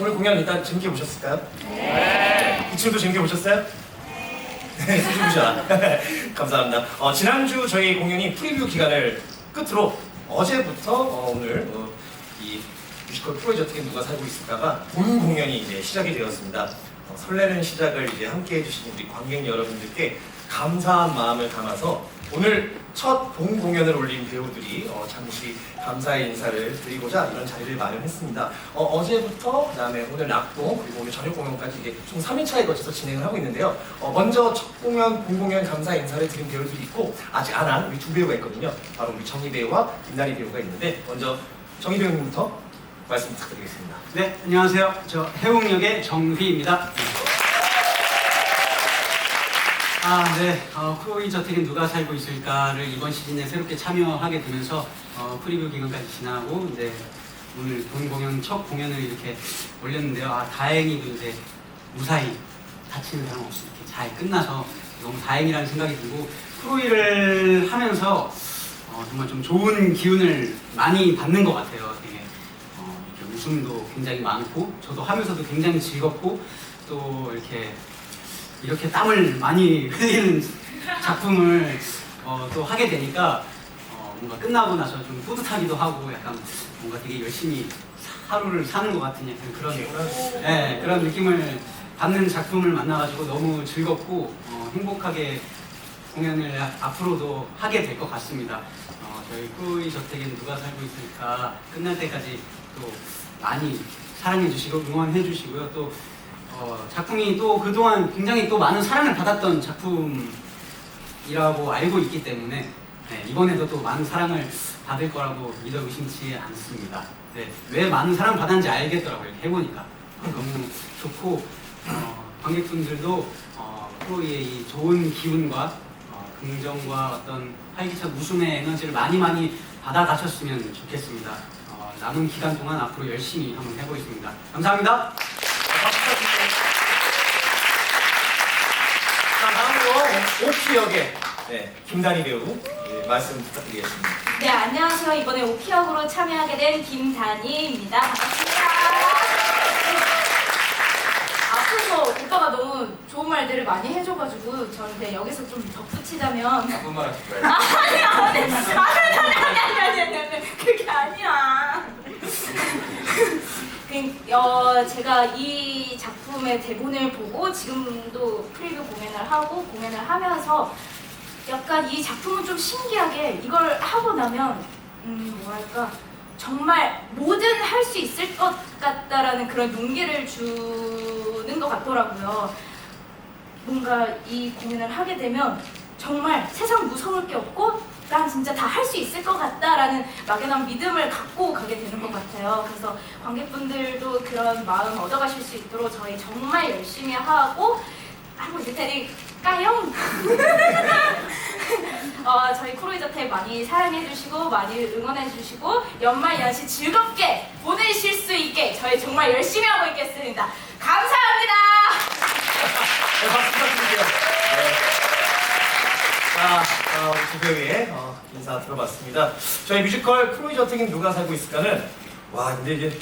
오늘 공연 일단 재밌게 보셨을까요? 네. 이 친구도 재밌게 보셨어요? 네, 수줍으셔 감사합니다. 어, 지난주 저희 공연이 프리뷰 기간을 끝으로 어제부터 어, 오늘 어, 이 뮤지컬 프로젝트 어떻게 누가 살고 있을까가 본 공연이 이제 시작이 되었습니다. 어, 설레는 시작을 이제 함께 해주신 우리 관객 여러분들께 감사한 마음을 담아서 오늘 첫 본 공연을 올린 배우들이 어, 잠시 감사의 인사를 드리고자 이런 자리를 마련했습니다. 어, 제부터 그다음에 오늘 낙동 그리고 오늘 저녁 공연까지 이게 총 3일차에 걸쳐서 진행을 하고 있는데요. 어, 먼저 첫 공연, 본 공연 감사 인사를 드린 배우들이 있고 아직 안 한 우리 두 배우가 있거든요. 바로 우리 정희 배우와 김나리 배우가 있는데 먼저 정희 배우님부터 말씀 부탁드리겠습니다. 네, 안녕하세요. 저 해웅역의 정휘입니다. 아, 네. 어, 크로이 저택엔 누가 살고 있을까를 이번 시즌에 새롭게 참여하게 되면서 어, 프리뷰 기간까지 지나고 이제 오늘 본 공연 첫 공연을 이렇게 올렸는데요. 아, 다행히도 이제 무사히 다치는 사람 없이 이렇게 잘 끝나서 너무 다행이라는 생각이 들고 크로이를 하면서 어, 정말 좀 좋은 기운을 많이 받는 것 같아요. 되게 어, 이렇게 웃음도 굉장히 많고 저도 하면서도 굉장히 즐겁고 또 이렇게 이렇게 땀을 많이 흘리는 작품을 어, 또 하게 되니까 어, 뭔가 끝나고 나서 좀 뿌듯하기도 하고 약간 뭔가 되게 열심히 하루를 사는 것 같은 약간 그런 네, 그런 느낌을 받는 작품을 만나가지고 너무 즐겁고 어, 행복하게 공연을 앞으로도 하게 될 것 같습니다. 어, 저희 꾸이 저택엔 누가 살고 있을까 끝날 때까지 또 많이 사랑해 주시고 응원해 주시고요. 또 어, 작품이 또 그동안 굉장히 또 많은 사랑을 받았던 작품이라고 알고 있기 때문에 네, 이번에도 또 많은 사랑을 받을 거라고 믿어 의심치 않습니다. 네, 왜 많은 사랑 받았는지 알겠더라고요. 해보니까 너무 좋고 어, 관객분들도 어, 프로의 이 좋은 기운과 어, 긍정과 어떤 활기찬 웃음의 에너지를 많이 많이 받아가셨으면 좋겠습니다. 어, 남은 기간 동안 앞으로 열심히 한번 해보겠습니다. 감사합니다. 자, 다음으로 오키 역의 네, 김단희 배우 네, 말씀 부탁드리겠습니다. 네, 안녕하세요. 이번에 오키역으로 참여하게 된 김다니입니다. 반갑습니다. 앞에서 오빠가 너무 좋은 말들을 많이 해줘가지고 저한테 여기서 좀 덧붙이자면 나쁜 말 하실 거예요. 아니 아니 아니 아니 아니 아니 아니 아니 그게 아니야. 그, 어, 제가 이 작품의 대본을 보고 지금도 프리뷰 공연을 하고 공연을 하면서 약간 이 작품은 좀 신기하게 이걸 하고 나면 음 뭐랄까 정말 뭐든 할 수 있을 것 같다라는 그런 용기를 주는 것 같더라고요. 뭔가 이 공연을 하게 되면 정말 세상 무서울 게 없고 난 진짜 다 할 수 있을 것 같다라는 막연한 믿음을 갖고 가게 되는 것 같아요. 그래서 관객분들도 그런 마음 얻어가실 수 있도록 저희 정말 열심히 하고 하고 있을 테니까요. 어, 저희 크로이저택 많이 사랑해주시고 많이 응원해주시고 연말 연시 즐겁게 보내실 수 있게 저희 정말 열심히 하고 있겠습니다. 감사합니다. 네, 박수 부탁드릴게요. 네. 자, 어, 두 배우의 어, 인사 들어봤습니다. 저희 뮤지컬 크로이즈 어택인 누가 살고 있을까는 와 근데 이제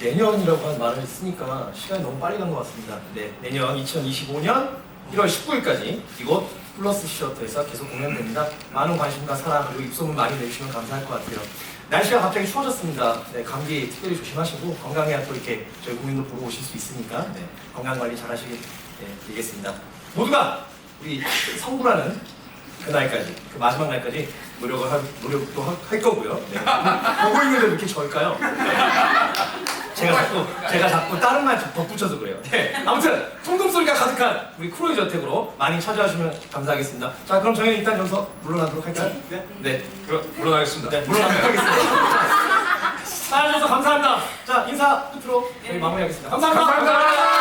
내년이라고 한 말을 쓰니까 시간이 너무 빨리 간 것 같습니다. 네, 내년 2025년 1월 19일까지 이곳 플러스 시어터에서 계속 공연됩니다. 많은 관심과 사랑 그리고 입소문 많이 내주시면 감사할 것 같아요. 날씨가 갑자기 추워졌습니다. 네, 감기 특별히 조심하시고 건강해야 또 이렇게 저희 공연도 보러 오실 수 있으니까 네, 건강 관리 잘 하시길 네, 드리겠습니다. 모두가 우리 성불하는 그날까지 그 마지막 날까지 노력을 할 노력도 하- 할 거고요. 네. 보고 있는데 왜 이렇게 절까요? 제가 자꾸 제가 자꾸 다른 말 덧붙여서 그래요. 네. 아무튼 통금 소리가 가득한 우리 크로이 저택으로 많이 찾아주시면 감사하겠습니다. 자 그럼 저희는 일단 여기서 물러나도록 할까요? 네. 네. 그럼 물러나겠습니다. 네, 물러나도록 하겠습니다. 사랑해주셔서 감사합니다. 자 인사 끝으로 저희 마무리하겠습니다 감사합니다. 감사합니다.